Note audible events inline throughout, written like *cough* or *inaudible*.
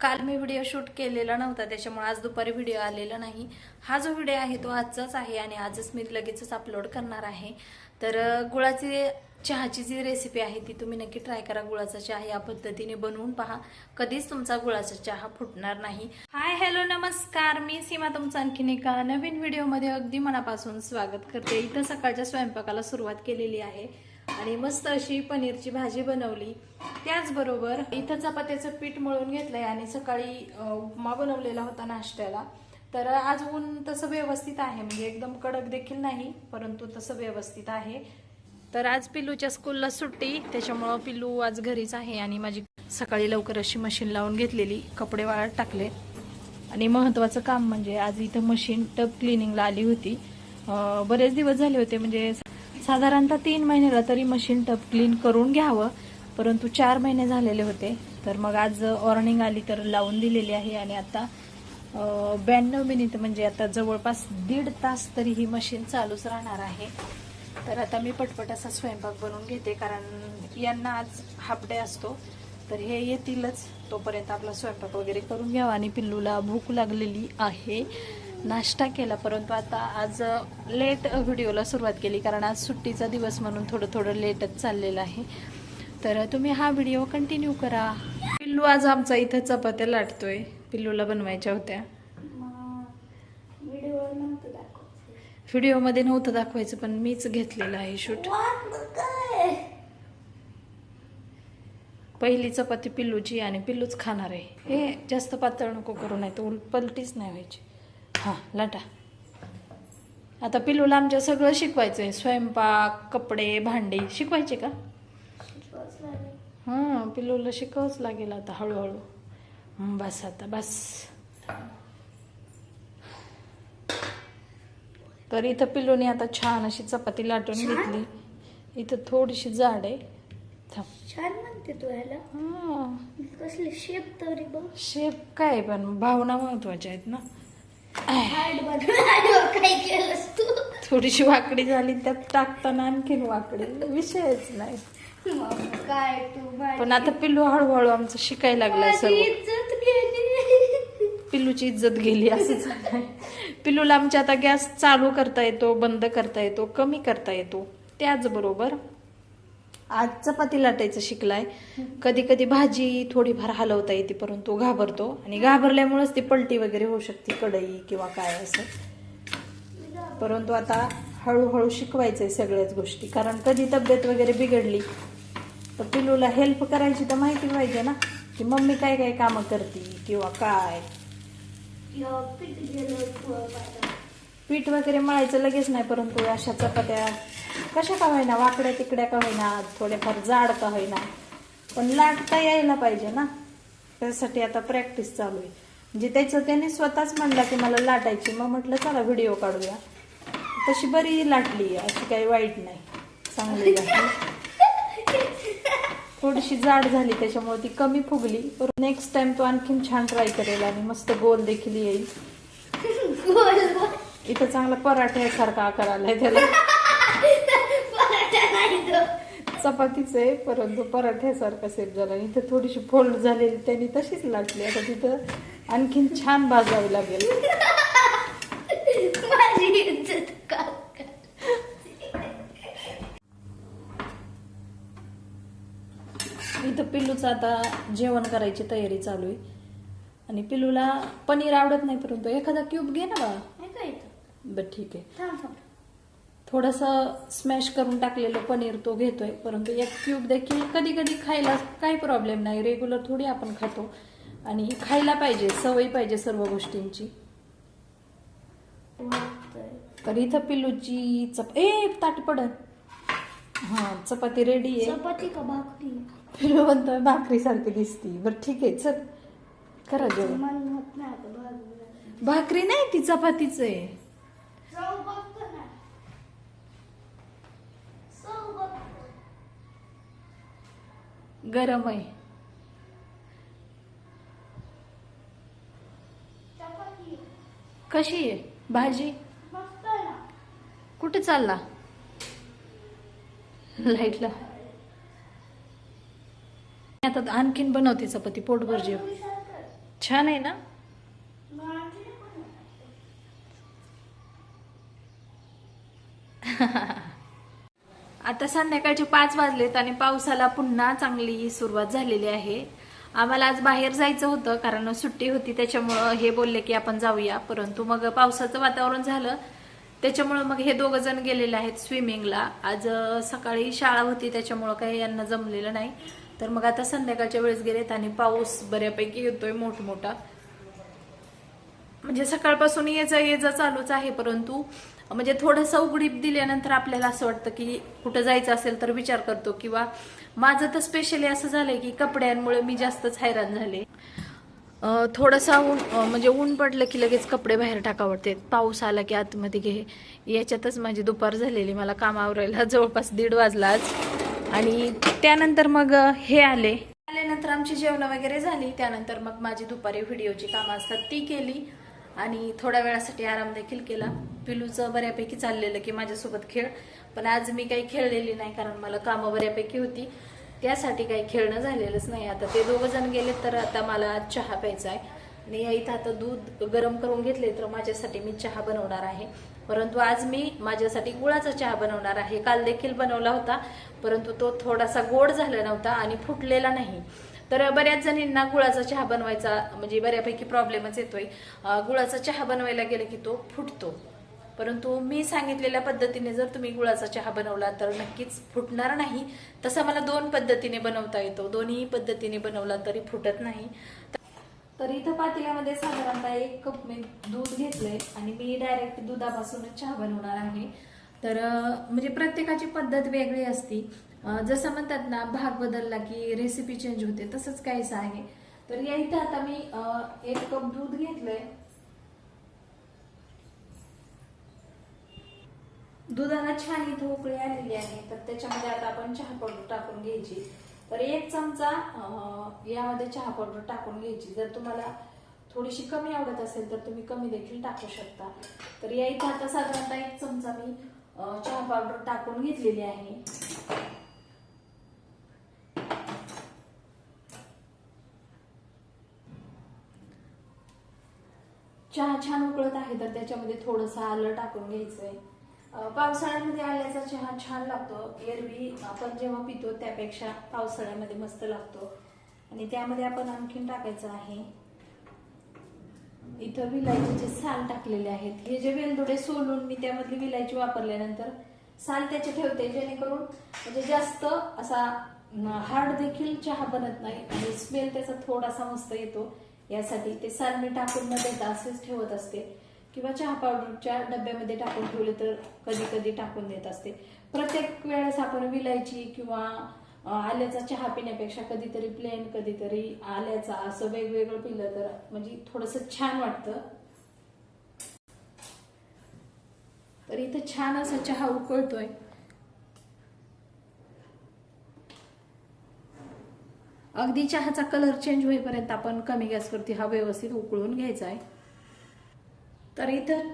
काल मी video shoot केलेला नव्हता त्याच्यामुळे आज दुपारी व्हिडिओ आलेला नाही. हा जो व्हिडिओ आहे तो आजचाच आहे आणि आजच मी लगेचच अपलोड करणार आहे. तर गुळाची चहाची जी रेसिपी आहे ती तुम्ही नक्की ट्राय करा. गुळाचा चहा या पद्धतीने बनवून पहा. कधीच तुमचा गुळाचा चहा फुटणार नाही. हाय हॅलो नमस्कार. मी सीमा तुमचं आणखीन एका नवीन व्हिडिओमध्ये अगदी मनापासून स्वागत करते. इथं सकाळच्या स्वयंपाकाला सुरुवात केलेली आहे. आणि मस्त अशी पनीरची भाजी बनवली. त्याचबरोबर इथं चपात्याचं पीठ मळून घेतलंय आणि सकाळी उपमा बनवलेला होता नाश्त्याला. तर आज ऊन तसं व्यवस्थित आहे म्हणजे एकदम कडक देखील नाही परंतु तसं व्यवस्थित आहे. तर आज पिल्लूच्या स्कूलला सुट्टी त्याच्यामुळं पिल्लू आज घरीच आहे आणि माझी सकाळी लवकर अशी मशीन लावून घेतलेली कपडे वाळत टाकले. आणि महत्त्वाचं काम म्हणजे आज इथं मशीन टब क्लिनिंगला आली होती. बरेच दिवस झाले होते म्हणजे साधारणतः तीन महिन्याला तरी मशीन टब क्लीन करून घ्यावं. परंतु चार महिने झालेले होते. तर मग आज ऑर्निंग आली तर लावून दिलेली आहे आणि आता ब्याण्णव मिनिट म्हणजे आता जवळपास दीड तास तरी ही मशीन चालूच राहणार आहे. तर आता मी पटपट असा स्वयंपाक बनवून घेते कारण यांना आज हाफ डे असतो. तर हे येतीलच. तोपर्यंत आपला स्वयंपाक वगैरे करून घ्यावा आणि पिल्लूला भूक लागलेली आहे. नाश्ता केला परंतु आता आज लेट व्हिडिओला सुरुवात केली कारण आज सुट्टीचा दिवस म्हणून थोडं थोडं लेटच चाललेलं आहे. तर तुम्ही हा व्हिडिओ कंटिन्यू करा. पिल्लू आज आमचा इथं चपात्या लाटतोय. पिल्लूला बनवायच्या होत्या. व्हिडिओ नव्हतं व्हिडिओमध्ये नव्हतं दाखवायचं पण मीच घेतलेलं आहे शूट पहिली चपाती पिल्लूची आणि पिल्लूच खाणार आहे. हे जास्त पातळ नको करू नाही तर उल पलटीच नाही व्हायची. हां लाटा. आता पिल्लूला आमच्या सगळं शिकवायचं आहे स्वयंपाक कपडे भांडी. शिकवायचे का? हां पिल्लूला शिकावंच लागेल आता हळूहळू. बस आता बस. तर इथं पिल्लूने आता छान अशी चपाती लाटून घेतली. इथं थोडीशी जाड आहे. थांब. छान म्हणते तू ह्याला. हां. कसले शेप तरी बघ. शेप काय पण भावना महत्त्वाच्या आहेत ना. थोडीशी वाकडी झाली त्यात टाकताना आणखीन वाकडी. विषयच नाही. काय पण आता पिल्लू हळूहळू आमचं शिकायला लागलाय माझी सर्व पिल्लूची इज्जत गेली असं झालंय. पिल्लूला आमच्या आता गॅस चालू करता येतो बंद करता येतो कमी करता येतो. त्याचबरोबर आज चपाती लाटायचं शिकलाय. कधी कधी भाजी थोडीफार हलवता येते परंतु घाबरतो. आणि घाबरल्यामुळेच ती पलटी वगैरे होऊ शकते कढई किंवा काय असं. परंतु आता हळूहळू शिकवायचंय सगळ्याच गोष्टी. कारण कधी तब्येत वगैरे बिघडली तर पिलूला हेल्प करायची तर माहिती पाहिजे ना की मम्मी काय काय कामं करते किंवा काय. पीठ गेलं पीठ वगैरे मळायचं लगेच नाही परंतु अशा चपात्या कशा का होईना वाकड्या तिकड्या का होईना थोड्याफार जाड का होईना. पण लाटता यायला पाहिजे ना. त्यासाठी आता प्रॅक्टिस चालू आहे. म्हणजे त्याचं त्याने स्वतःच म्हणला की मला लाटायची. मग म्हटलं चला व्हिडिओ काढूया. तशी बरी लाटली अशी काही वाईट नाही. चांगली लाटली. थोडीशी जाड झाली त्याच्यामुळे ती कमी फुगली. पण नेक्स्ट टाइम तो आणखीन छान ट्राय करेल आणि मस्त गोल देखील येईल. *laughs* इथं चांगला पराठ्यासारखा आकार आलाय त्याला. चपातीच आहे परंतु पराठ्यासारखा सेप झाला. आणि इथं थोडीशी फोल्ड झालेली त्यांनी तशीच लाटली. आता तिथं आणखीन छान भाजावी लागेल. इथं पिल्लूचं आता जेवण करायची तयारी चालू आहे. आणि पिल्लूला पनीर आवडत नाही परंतु एखादा क्यूब घे ना बा. हे? बरं ठीक आहे. थोडंसं स्मॅश करून टाकलेलं पनीर तो घेतोय. परंतु एक क्यूब देखील कधी कधी खायला काही प्रॉब्लेम नाही. रेग्युलर थोडी आपण खातो. आणि खायला पाहिजे सवय पाहिजे सर्व गोष्टींची. तर इथं पिल्लूची चप ए ताट पडत हा चपाती रेडी आहे. चपाती का भाकरी? पिल्लू म्हणतोय भाकरी सारखी दिसती. बरं ठीक आहे चल. करा जेवण. भाकरी. नाही ती चपातीच आहे. गरम आहे कशी आहे? भाजी? कुठे चालला? लाईटला. आता आणखीन बनवते चपाती पोटभर जेव. छान आहे ना? *laughs* आता संध्याकाळचे पाच वाजलेत आणि पावसाला पुन्हा चांगली सुरुवात झालेली आहे. आम्हाला आज बाहेर जायचं होतं कारण सुट्टी होती त्याच्यामुळं हे बोलले की आपण जाऊया. परंतु मग पावसाचं वातावरण झालं. त्याच्यामुळं मग हे दोघं जण गेलेले आहेत स्विमिंगला. आज सकाळी शाळा होती त्याच्यामुळं काही यांना जमलेलं नाही. तर मग आता संध्याकाळच्या वेळेस गेलेत आणि पाऊस बऱ्यापैकी येतोय मोठमोठा. म्हणजे सकाळपासून ये जा ये जा चालूच आहे परंतु म्हणजे थोडंसं उघडीप दिल्यानंतर आपल्याला असं वाटतं की कुठं जायचं असेल तर विचार करतो किंवा माझं तर स्पेशली असं झालंय की कपड्यांमुळे मी जास्तच हैराण झाले. थोडंसं ऊन म्हणजे ऊन पडलं की लगेच कपडे बाहेर टाकावडते पाऊस आला की आतमध्ये घे. याच्यातच माझी दुपार झालेली. मला काम आवरायला *laughs* जवळपास दीड वाजला आज. आणि त्यानंतर मग हे आले. आल्यानंतर आमची जेवणं वगैरे झाली. त्यानंतर मग माझी दुपारी व्हिडिओची कामं असतात ती केली. आणि थोड्या वेळासाठी आराम देखील केला. पिलूचं बऱ्यापैकी चाललेलं की माझ्यासोबत खेळ. पण आज मी काही खेळलेली नाही कारण मला कामं बऱ्यापैकी होती. त्यासाठी काही खेळणं झालेलंच नाही. आता ते दोघं जण गेले तर आता मला चहा प्यायचा आहे आणि या इथं आता दूध गरम करून घेतले तर माझ्यासाठी मी चहा बनवणार आहे. परंतु आज मी माझ्यासाठी गुळाचा चहा बनवणार आहे. काल देखील बनवला होता परंतु तो थोडासा गोड झाला नव्हता आणि फुटलेला नाही. तर बऱ्याच जणींना गुळाचा चहा बनवायचा म्हणजे बऱ्यापैकी प्रॉब्लेमच येतोय. गुळाचा चहा बनवायला गेलं की तो फुटतो. परंतु मी सांगितलेल्या पद्धतीने जर तुम्ही गुळाचा चहा बनवला तर नक्कीच फुटणार नाही. तसा मला दोन पद्धतीने बनवता येतो. दोन्ही पद्धतीने बनवला तरी फुटत नाही. तर इथं पातेल्यामध्ये साधारणतः एक कप मी दूध घेतलंय आणि मी डायरेक्ट दुधापासूनच चहा बनवणार आहे. तर म्हणजे प्रत्येकाची पद्धत वेगळी असती. जसं म्हणतात ना भाग बदलला की रेसिपी चेंज होते तसंच काहीच आहे. तर या इथं आता मी एक कप दूध घेतलंय. दुधाला छान इथं उकळी आलेली आहे तर त्याच्यामध्ये आता आपण चहा पावडर टाकून घ्यायची. तर एक चमचा यामध्ये चहा पावडर टाकून घ्यायची. जर तुम्हाला थोडीशी कमी आवडत असेल तर तुम्ही कमी देखील टाकू शकता. तर या इथं आता साधारणतः एक चमचा मी चहा पावडर टाकून घेतलेली आहे. चहा छान उकळत आहे तर त्याच्यामध्ये थोडंसं आलं टाकून घ्यायचंय. आहे पावसाळ्यामध्ये आल्याचा चहा छान लागतो. एरवी आपण जेव्हा पितो त्यापेक्षा पावसाळ्यामध्ये मस्त लागतो. आणि त्यामध्ये आपण आणखीन टाकायचं आहे. इथं विलायची जे साल टाकलेले आहेत हे जे वेलदोडे सोलून मी त्यामधली विलायची वापरल्यानंतर साल त्याचे ठेवते जेणेकरून म्हणजे जास्त असा हार्ड देखील चहा बनत नाही आणि स्मेल त्याचा थोडासा मस्त येतो. यासाठी ते साल मी टाकून न देता असेच ठेवत असते. किंवा चहा पावडरच्या डब्यामध्ये टाकून ठेवले तर कधी कधी टाकून देत असते. प्रत्येक वेळेस आपण विलायची किंवा आल्याचा चहा पिण्यापेक्षा कधीतरी प्लेन कधीतरी आल्याचा असं वेगवेगळं पिलं तर म्हणजे थोडस छान वाटतं. तर इथं छान असा चहा उकळतोय. अगदी चहाचा कलर चेंज होईपर्यंत आपण कमी गॅसवरती हा व्यवस्थित उकळून घ्यायचा आहे तर इथं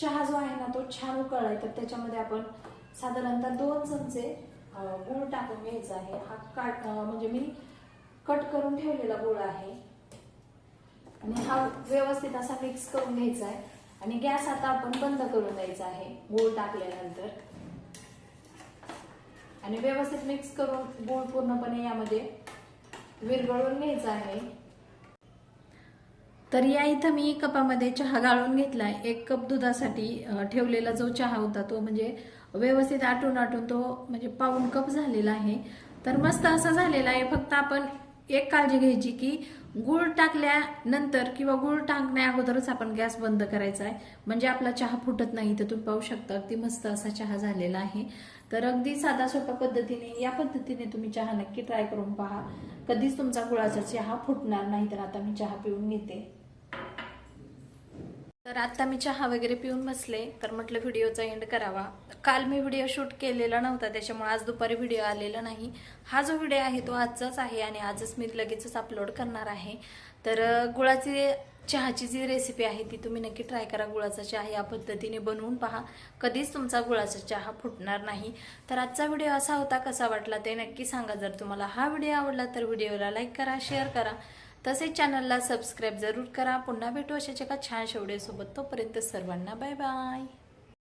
चहा जो आहे ना तो छान उकळलाय. तर त्याच्यामध्ये आपण साधारणतः दोन चमचे अं, गूळ टाकून घ्यायचा आहे हा काट म्हणजे मी कट करून ठेवलेला गूळ आहे. आणि हा व्यवस्थित असा मिक्स करून घ्यायचा आहे आणि गॅस आता आपण बंद करून द्यायचा आहे गूळ टाकल्यानंतर. आणि व्यवस्थित मिक्स करून गूळ पूर्णपणे यामध्ये विरघळून घ्यायचा आहे. तर या इथं मी कपामध्ये चहा गाळून घेतलाय. एक कप दुधासाठी ठेवलेला जो चहा होता तो म्हणजे व्यवस्थित आटून आटून तो म्हणजे पाऊन कप झालेला आहे. तर मस्त असा झालेला आहे. फक्त आपण एक काळजी घ्यायची की गुळ टाकल्यानंतर किंवा गुळ टाकण्या अगोदरच आपण गॅस बंद करायचा आहे. म्हणजे आपला चहा फुटत नाही तर तुम्ही पाहू शकता अगदी मस्त असा चहा झालेला आहे. तर अगदी साधा सोप्या पद्धतीने या पद्धतीने तुम्ही चहा नक्की ट्राय करून पहा. कधीच तुमचा गुळाचा चहा फुटणार नाही तर आता मी चहा पिऊन घेते. तर आता मी चहा वगैरे पिऊन बसले तर म्हटलं व्हिडिओचा एंड करावा. काल मी व्हिडिओ शूट केलेला नव्हता त्याच्यामुळे आज दुपारी व्हिडिओ आलेला नाही. हा जो व्हिडिओ आहे तो आजचाच आहे आणि आजच मी लगेचच अपलोड करणार आहे. तर गुळाचे चहाची जी रेसिपी आहे ती तुम्ही नक्की ट्राय करा. गुळाचा चहा या पद्धतीने बनवून पहा. कधीच तुमचा गुळाचा चहा फुटणार नाही. तर आजचा व्हिडिओ असा होता. कसा वाटला ते नक्की सांगा. जर तुम्हाला हा व्हिडिओ आवडला तर व्हिडिओला लाईक करा शेअर करा. तसेच चॅनलला सबस्क्राईब जरूर करा. पुन्हा भेटू अशाच एका छान शेवड्यासोबत तोपर्यंत सर्वांना बाय बाय